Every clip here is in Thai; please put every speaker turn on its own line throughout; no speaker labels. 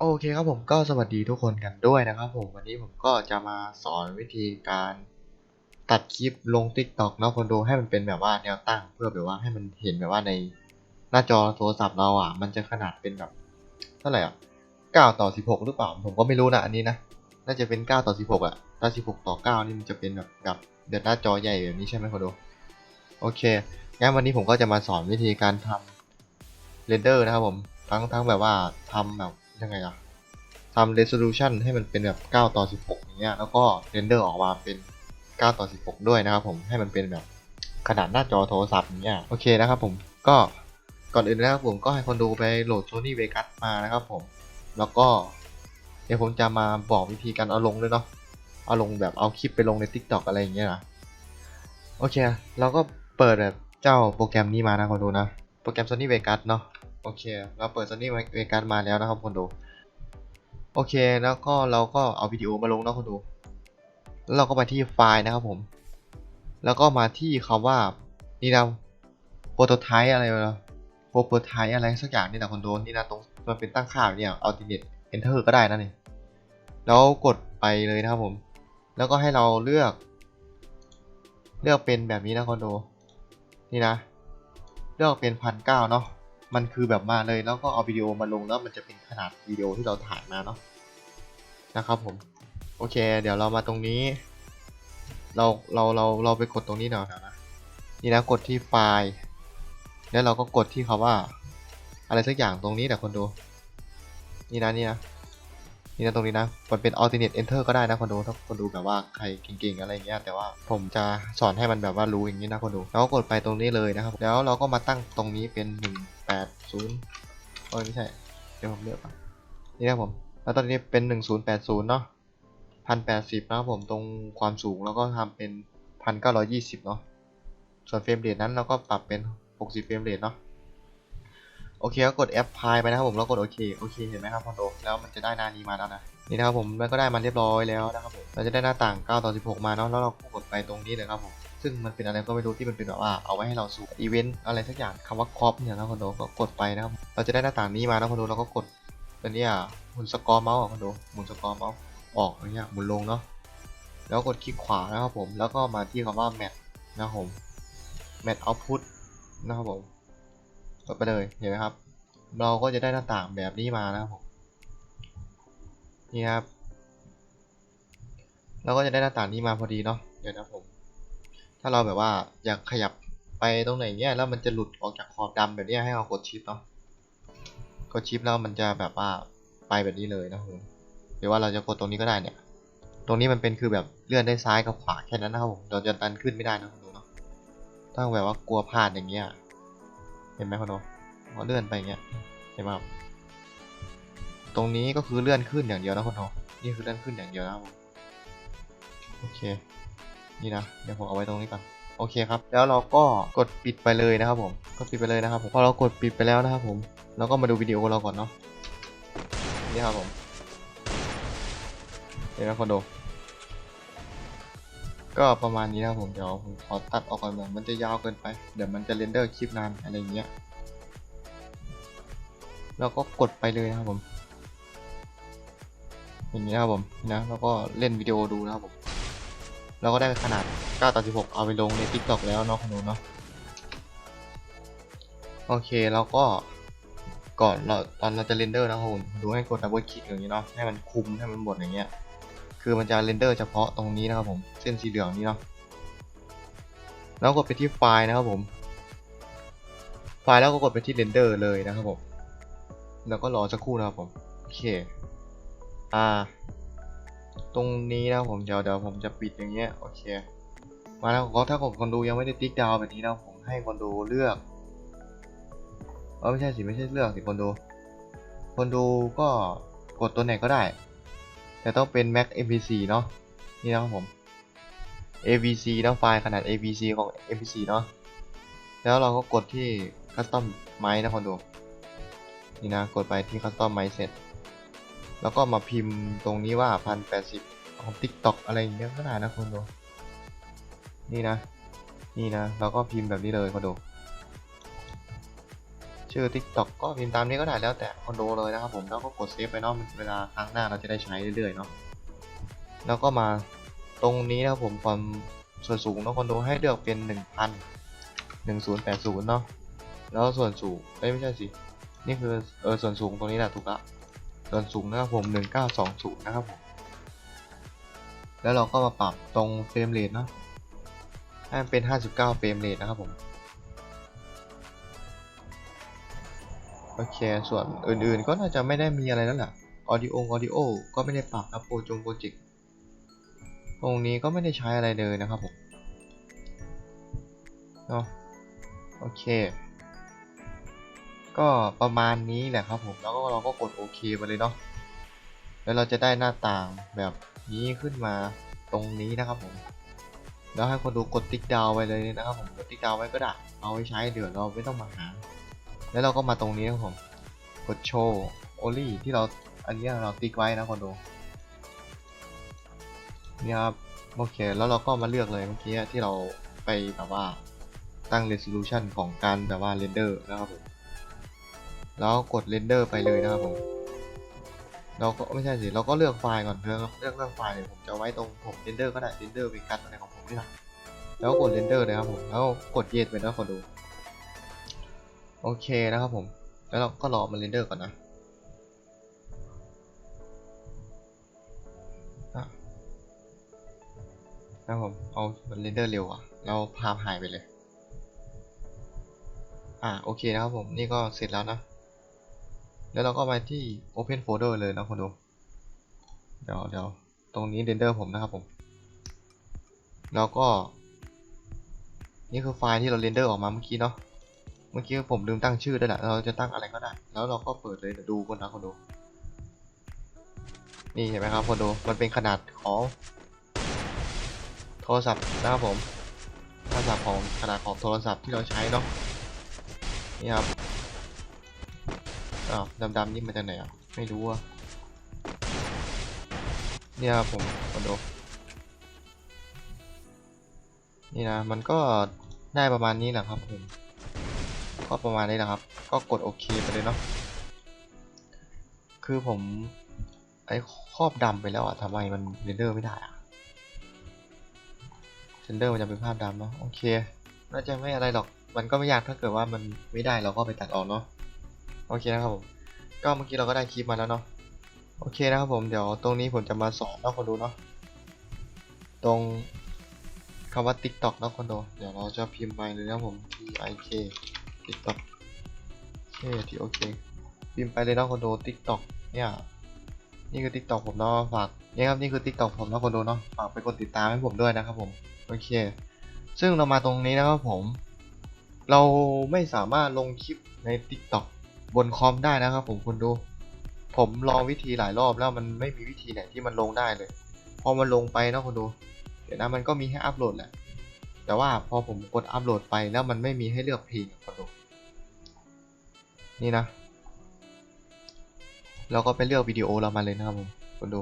โอเคครับผมก็สวัสดีทุกคนกันด้วยนะครับผมวันนี้ผมก็จะมาสอนวิธีการตัดคลิปลง Tik t o อกเนาะคนดูให้มันเป็นแบบว่าแนวตั้งเพื่อแบบว่าให้มันเห็นแบบว่าในหน้าจอโทรศัพท์เราอะ มันจะขนาดเป็นแบบเท่าไหร่อะ9ต่อ 16 หรือเปล่า ผมก็ไม่รู้นะอันนี้นะน่าจะเป็น9ต่อ 16 อะถ้า16 ต่อ 9 นี่มันจะเป็นแบบแบบเดือดหน้าจอใหญ่แบบนี้ใช่ไหมคนดูโอเคงั้นวันนี้ผมก็จะมาสอนวิธีการทำเรนเดอร์นะครับผมทั้งทั้งแบบว่าทำแบบ ยังไงอะทำ resolution ให้มันเป็นแบบ9ต่อ16อย่างเงี้ยแล้วก็เรนเดอร์ออกมาเป็น9ต่อ16 ด้วยนะครับผมให้มันเป็นแบบขนาดหน้าจอโทรศัพท์อย่างเงี้ยโอเคนะครับผมก็ก่อนอื่นนะครับผมก็ให้คนดูไปโหลด Sony Vegas มานะครับผม แล้วก็เดี๋ยวผมจะมาบอกวิธีการเอาลงด้วยเนาะเอาลงแบบเอาคลิปไปลงใน TikTok อะไรอย่างเงี้ยนะโอเคเราก็เปิดแบบเจ้าโปรแกรมนี้มานะคนดูนะ โปรแกรม Sony Vegas เนาะ โอเค เราเปิด Sony Vegas มาแล้วนะครับคนดู โอเค แล้วก็เราก็เอาวิดีโอมาลงนะคนดู แล้วเราก็ไปที่ไฟล์นะครับผม แล้วก็มาที่คำว่านี่นะโปรโตไทป์อะไรนะโปรโตไทป์อะไรสักอย่างนี่นะคนดูนี่นะตรงมันเป็นตั้งค่าเนี่ย Alternate Enter ก็ได้นะนี่ แล้วกดไปเลยนะครับผม แล้วก็ให้เราเลือก เลือกเป็นแบบนี้นะคนโดนี่นะ เลือกเป็นพันเก้าเนาะ มันคือแบบมาเลยแล้วก็เอาวิดีโอมาลงแล้วมันจะเป็นขนาดวิดีโอที่เราถ่ายมาเนาะนะครับผมโอเค เดี๋ยวเรามาตรงนี้ เราเราเราเราไปกดตรงนี้หน่อยนะนี่นะกดที่ไฟล์ แล้วเราก็กดที่คำว่า อะไรสักอย่างตรงนี้แต่คนดู นี่นะนี่นะนี่นะตรงนี้นะมันเป็น alternate enter ก็ได้นะคนดูถ้าคนดูแบบว่าใครเก่งๆอะไรเงี้ยแต่ว่าผมจะสอนให้มันแบบว่ารู้อย่างนี้นะคนดูแล้วก็กดไปตรงนี้เลยนะครับ แล้วเราก็มาตั้งตรงนี้เป็น 180เอ้ยไม่ใช่ เดี๋ยวผมเลือกนี่นะครับผม แล้วตอนนี้เป็น1080เนาะ1080นะครับผมตรงความสูงแล้วก็ทำเป็น1920เนาะ ส่วนเฟรมเรทนั้นเราก็ปรับเป็น60เฟรมเรทเนาะ โอเคก็กดแอปพลายไปนะครับผมแล้วกดโอเค โอเค เห็นไหมครับคอนโดแล้วมันจะได้หน้านี้มาแล้วนะนี่นะครับผมมันก็ได้มันเรียบร้อยแล้วนะครับผมเราจะได้หน้าต่าง9ต่อ16 มาเนาะแล้วเรากดไปตรงนี้เลยครับผม ซึ่งมันเป็นอะไรก็ไม่รู้ที่มันเป็นแบบว่าเอาไว้ให้เราสู่อีเวนต์อะไรสักอย่างคำว่าคอปเนี่ยนะคอนโดก็กดไปนะครับเราจะได้หน้าต่างนี้มานะคอนโดเราก็กดตัวนี้อะหมุนสกอร์เมาส์อะคอนโดหมุนสกอร์เมาส์ออกอย่างเงี้ยหมุนลงเนาะแล้วกดคลิกขวานะครับผมแล้วก็มาที่คำว่าแมทนะครับผมแมทเอาพุตนะครับผมกดไปเลยเห็นไหมครับ เราก็จะได้หน้าต่างแบบนี้มานะครับผมนี่ครับเราก็จะได้หน้าต่างนี้มาพอดีเนาะเดี๋ยวนะผม ถ้าเราแบบว่าอยากขยับไปตรงไหนเนี้ยแล้วมันจะหลุดออกจากขอบดำแบบนี้ให้เรากดชิปเนาะกดชิปแล้วมันจะแบบว่าไปแบบนี้เลยนะครับผมหรือว่าเราจะกดตรงนี้ก็ได้เนี่ย ตรงนี้มันเป็นคือแบบเลื่อนได้ซ้ายกับขวาแค่นั้นนะครับผมเราจะดันขึ้นไม่ได้นะคุณดูเนาะถ้าแบบว่ากลัวพลาดอย่างเงี้ยเห็นไหมคุณดูพอเลื่อนไปเงี้ยเห็นไหมครับตรงนี้ก็คือเลื่อนขึ้นอย่างเดียวนะคนโทนี่คือเลื่อนขึ้นอย่างเดียวนะครับโอเค นี่นะเดี๋ยวผมเอาไว้ตรงนี้ก่อนโอเคครับ แล้วเราก็กดปิดไปเลยนะครับผมกดปิดไปเลยนะครับผมพอเรากดปิดไปแล้วนะครับผมเราก็มาดูวิดีโอเราก่อนเนาะนี่ครับผมเห็นไหมคนดูก็ประมาณนี้นะครับผมเดี๋ยวผมขอตัดออกก่อนแบบมันจะยาวเกินไป เดี๋ยวมันจะเรนเดอร์คลิปนานอะไรเงี้ยแล้วก็กดไปเลยนะครับผมอย่างนี้นะครับผมนะแล้วก็เล่นวิดีโอดูนะครับผม เราก็ได้ขนาด 9 ต่อ 16 เอาไปลงใน TikTok แล้วเนาะคุณหนูเนาะโอเคแล้วก็ก่อนเราตอนเราจะเรนเดอร์นะครับผมดูให้กดดับเบิลคลิกอย่างนี้เนาะให้มันคุมให้มันหมดอย่างเงี้ย คือมันจะเรนเดอร์เฉพาะตรงนี้นะครับผมเส้นสีเหลืองนี้เนาะแล้วกดไปที่ไฟล์นะครับผม ไฟล์แล้วก็กดไปที่เรนเดอร์เลยนะครับผมแล้วก็รอสักครู่นะครับผมโอเคอ่า ตรงนี้นะผมเดี๋ยวเดี๋ยวผมจะปิดอย่างเงี้ยโอเค มาแล้วก็ถ้าผมคนดูยังไม่ได้ติ๊กดาวแบบนี้นะผมให้คนดูเลือกเออไม่ใช่สิไม่ใช่เลือกสิคนดู คนดูก็กดตัวไหนก็ได้ แต่ต้องเป็น Mac MPC เนาะนี่นะครับผม AVC นะไฟล์ขนาด AVC ของ MPC เนาะแล้วเราก็กดที่ Custom Mic นะคนดู นี่นะ กดไปที่ Custom Mic เสร็จ แล้วก็มาพิมพ์ตรงนี้ว่า1080ของ TikTok อะไรอย่างเงี้ยก็ได้นะคนดูนี่นะ นี่นะเราก็พิมพ์แบบนี้เลยคนดูชื่อ TikTok ก็พิมพ์ตามนี้ก็ได้แล้วแต่คนโดเลยนะครับผมแล้วก็กดเซฟไปเนาะเวลาครั้งหน้าเราจะได้ใช้เรื่อยๆเนาะแล้วก็มาตรงนี้นะครับผมความส่วนสูงเนาะคนโดให้เลือกเป็น 1000 1080เนาะแล้วส่วนสูงเอ้ยไม่ใช่สินี่คือเออส่วนสูงตรงนี้แหละถูกละ ส่วนสูงนะครับผม1920นะครับผมแล้วเราก็มาปรับตรงเฟรมเรทเนาะให้มันเป็น 59 เฟรมเรทนะครับผมโอเค ส่วนอื่นๆ ก็น่าจะไม่ได้มีอะไรแล้วแหละออดิโอออดิโอก็ไม่ได้ปรับนะโปรจงโปรเจกต์ตรงนี้ก็ไม่ได้ใช้อะไรเลยนะครับผมเนาะโอเค ก็ประมาณนี้แหละครับผมแล้วก็เราก็กดโอเคไปเลยเนาะแล้วเราจะได้หน้าต่างแบบนี้ขึ้นมาตรงนี้นะครับผมแล้วให้คนดูกดติ๊กดาวไว้เลยนะครับผมกดติ๊กดาวไว้ก็ได้เอาไว้ใช้เดี๋ยวเราไม่ต้องมาหา แล้วเราก็มาตรงนี้ครับผมกดโชว์โอลี่ที่เราอันนี้เราติ๊กไว้นะคนดูนี่ครับโอเคแล้วเราก็มาเลือกเลยเมื่อกี้ที่เราไปแบบว่าตั้ง resolution ของการแบบว่า render นะครับผม แล้วกด render ไปเลยนะครับผมเราก็ไม่ใช่สิเราก็เลือกไฟล์ก่อนเลือกเลือกเลือกไฟล์เลยผมจะไว้ตรงผม render ก็ได้ render เป็นการอะไรของผมนี่แหละแล้วก็กด render เลยครับผมแล้วกด yes ไปนะคนดูโอเคนะครับผม แล้วเราก็รอมัน render ก่อนนะนะครับผมเอามัน render เร็วอะเราภาพหายไปเลย อ่าโอเคนะครับผมนี่ก็เสร็จแล้วนะ แล้วเราก็มาที่ Open Folder เลยนะคนดู เดี๋ยวเดี๋ยวตรงนี้ render ผมนะครับผม แล้วก็ นี่คือไฟล์ที่เรา render ออกมาเมื่อกี้เนาะ เมื่อกี้ผมลืมตั้งชื่อด้วยแหละเราจะตั้งอะไรก็ได้ แล้วเราก็เปิดเลยดูคนนะคนดู นี่เห็นไหมครับคนดู มันเป็นขนาดของโทรศัพท์นะครับผมโทรศัพท์ของขนาดของโทรศัพท์ที่เราใช้เนาะ นี่ครับ อ้าวดำๆนี่มาจากไหนอะ ไม่รู้อะ เนี่ยครับผมคนดูนี่นะ มันก็ได้ประมาณนี้แหละครับผม ก็ประมาณนี้แหละครับ ก็กดโอเคไปเลยเนาะ คือผมไอ้ครอบดำไปแล้วอะทำไมมันเรนเดอร์ไม่ได้อะเรนเดอร์มันจะเป็นภาพดำเนาะ โอเค น่าจะไม่อะไรหรอก มันก็ไม่ยากถ้าเกิดว่ามันไม่ได้เราก็ไปตัดออกเนาะ โอเคนะครับผมก็เมื่อกี้เราก็ได้คลิปมาแล้วเนาะโอเคนะครับผมเดี๋ยวตรงนี้ผมจะมาสอนนาะคนดูเนาะตรงคำว่า TikTok นาะคนดูเดี๋ยวเราจะพิมพ์ไปเลยนะผม T I K TikTok โอเคที่โอเคพิมพ์ไปเลยนาะคนดู TikTok เนี่ยนี่คือ TikTok ผมเนาะฝากนี่ครับนี่คือ TikTok ผมนาะคนดูเนาะฝากไปกดติดตามให้ผมด้วยนะครับผมโอเค ซึ่งเรามาตรงนี้นะครับผม เราไม่สามารถลงคลิปใน TikTok บนคอมได้นะครับผมคุณดู ผมลองวิธีหลายรอบแล้วมันไม่มีวิธีไหนที่มันลงได้เลย พอมันลงไปเนาะคุณดู เดี๋ยวนะมันก็มีให้อัปโหลดแหละ แต่ว่าพอผมกดอัปโหลดไปแล้วมันไม่มีให้เลือกเพลงคุณดู นี่นะ เราก็ไปเลือกวิดีโอเรามาเลยนะครับผมคุณดู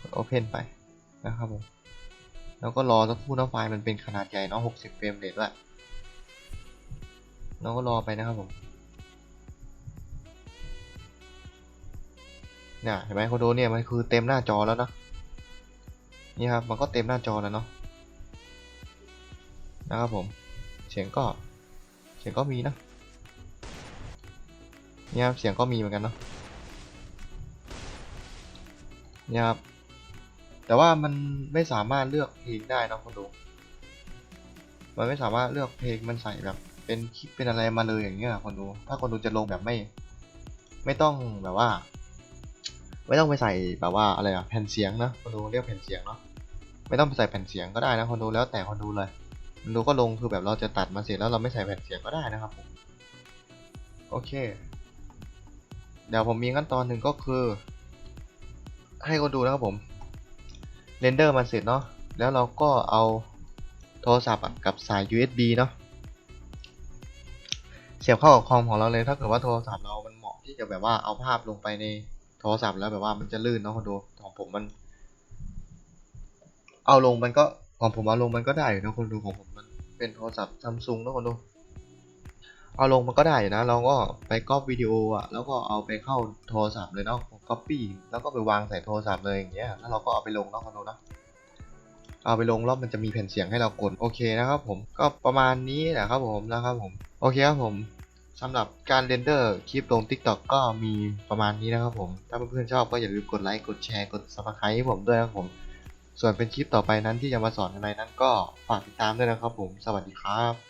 กด Open ไปนะครับผม แล้วก็รอสักครู่นะไฟล์มันเป็นขนาดใหญ่เนาะ60เฟรมเรทด้วยเราก็รอไปนะครับผม เนี่ยเห็นไหมคนดูเนี่ยมันคือเต็มหน้าจอแล้วนะนี่ครับมันก็เต็มหน้าจอแล้วเนาะนะครับผมเสียงก็เสียงก็มีนะนี่ครับเสียงก็มีเหมือนกันเนาะนี่ครับแต่ว่ามันไม่สามารถเลือกเพลงได้นะคนดู มันไม่สามารถเลือกเพลงมันใส่แบบ เป็นคลิปเป็นอะไรมาเลยอย่างเงี้ยคนดู ถ้าคนดูจะลงแบบไม่ ไม่ต้องแบบว่า ไม่ต้องไปใส่แบบว่าอะไรอะแผ่นเสียงนะคนดูเรียกแผ่นเสียงเนาะไม่ต้องไปใส่แผ่นเสียงก็ได้นะคนดูแล้วแต่คนดูเลยคนดูก็ลงคือแบบเราจะตัดมาเสร็จแล้วเราไม่ใส่แผ่นเสียงก็ได้นะครับผมโอเค เดี๋ยวผมมีขั้นตอนหนึ่งก็คือ ให้คนดูนะครับผมเรนเดอร์มาเสร็จเนาะแล้วเราก็เอาโทรศัพท์กับสาย USB เนาะเสียบเข้ากับคอมของเราเลยถ้าเกิดว่าโทรศัพท์เรามันเหมาะที่จะแบบว่าเอาภาพลงไปใน โทรศัพท์แล้วแบบว่ามันจะลื่นเนาะคนดูของผมมัน เอาลงมันก็ของผมเอาลงมันก็ได้อยู่นะคนดูของผมมันเป็นโทรศัพท์ซัมซุงนะคนดูเอาลงมันก็ได้อยู่นะ เราก็ไปก๊อปวิดีโออะแล้วก็เอาไปเข้าโทรศัพท์เลยเนาะก๊อปปี้แล้วก็ไปวางใส่โทรศัพท์เลยอย่างเงี้ยแล้วเราก็เอาไปลงเนาะคนดูเนาะเอาไปลงแล้วมันจะมีแผ่นเสียงให้เรากดโอเคนะครับผมก็ประมาณนี้แหละครับผมนะครับผมโอเคครับผม สำหรับการเรนเดอร์คลิปลง TikTok ก็มีประมาณนี้นะครับผม ถ้าเพื่อนๆชอบก็อย่าลืมกดไลค์ กดแชร์ กด subscribe ให้ผมด้วยนะครับผม ส่วนเป็นคลิปต่อไปนั้นที่จะมาสอนอะไรนั้นก็ฝากติดตามด้วยนะครับผม สวัสดีครับ